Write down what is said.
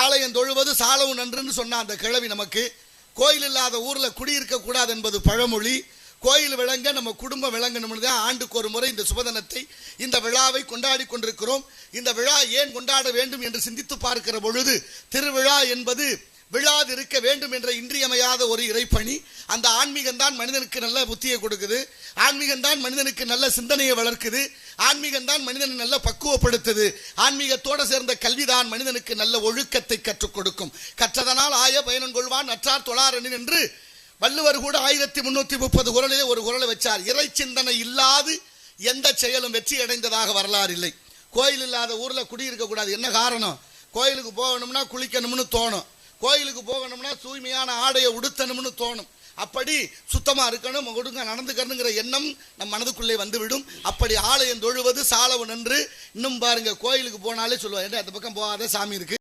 ஆலயம் தொழுவது சாலவும் நன்றுன்னு சொன்ன அந்த கிழவி நமக்கு கோயில் இல்லாத ஊரில் குடியிருக்க கூடாது என்பது பழமொழி. கோயில் விளங்க நம்ம குடும்பம் விளங்கணும்னு தான் ஆண்டுக்கு ஒரு முறை இந்த சுபதனத்தை இந்த விழாவை கொண்டாடி கொண்டிருக்கிறோம். இந்த விழா ஏன் கொண்டாட வேண்டும் என்று சிந்தித்து பார்க்கிற பொழுது திருவிழா என்பது விழாது இருக்க வேண்டும் என்ற இன்றியமையாத ஒரு இறைப்பணி. அந்த ஆன்மீகம் தான் மனிதனுக்கு நல்ல புத்தியை கொடுக்குது. ஆன்மீகம்தான் மனிதனுக்கு நல்ல சிந்தனையை வளர்க்குது. ஆன்மீகம் தான் மனிதனை நல்ல பக்குவப்படுத்துது. ஆன்மீகத்தோடு சேர்ந்த கல்விதான் மனிதனுக்கு நல்ல ஒழுக்கத்தை கற்றுக் கொடுக்கும். கற்றதனால் ஆய பயனன் கொள்வான் நற்றார் தொழாரனின் என்று வள்ளுவர் கூட ஆயிரத்தி முன்னூத்தி முப்பது குரலிலே ஒரு குரலை வச்சார். இறை சிந்தனை இல்லாது எந்த செயலும் வெற்றி அடைந்ததாக வரலாறு இல்லை. கோயில் இல்லாத ஊரில் குடியிருக்க கூடாது. என்ன காரணம்? கோயிலுக்கு போகணும்னா குளிக்கணும்னு தோணும். கோயிலுக்கு போகணும்னா தூய்மையான ஆடையை உடுத்தணும்னு தோணும். அப்படி சுத்தமாக இருக்கணும் ஒடுங்க நடந்துக்கணுங்கிற எண்ணம் நம் மனதுக்குள்ளே வந்துவிடும். அப்படி ஆலயம் தொழுவது சாலவு நன்று. இன்னும் பாருங்க கோயிலுக்கு போனாலே சொல்லுவாங்க அந்த பக்கம் போகாத சாமி இருக்கு.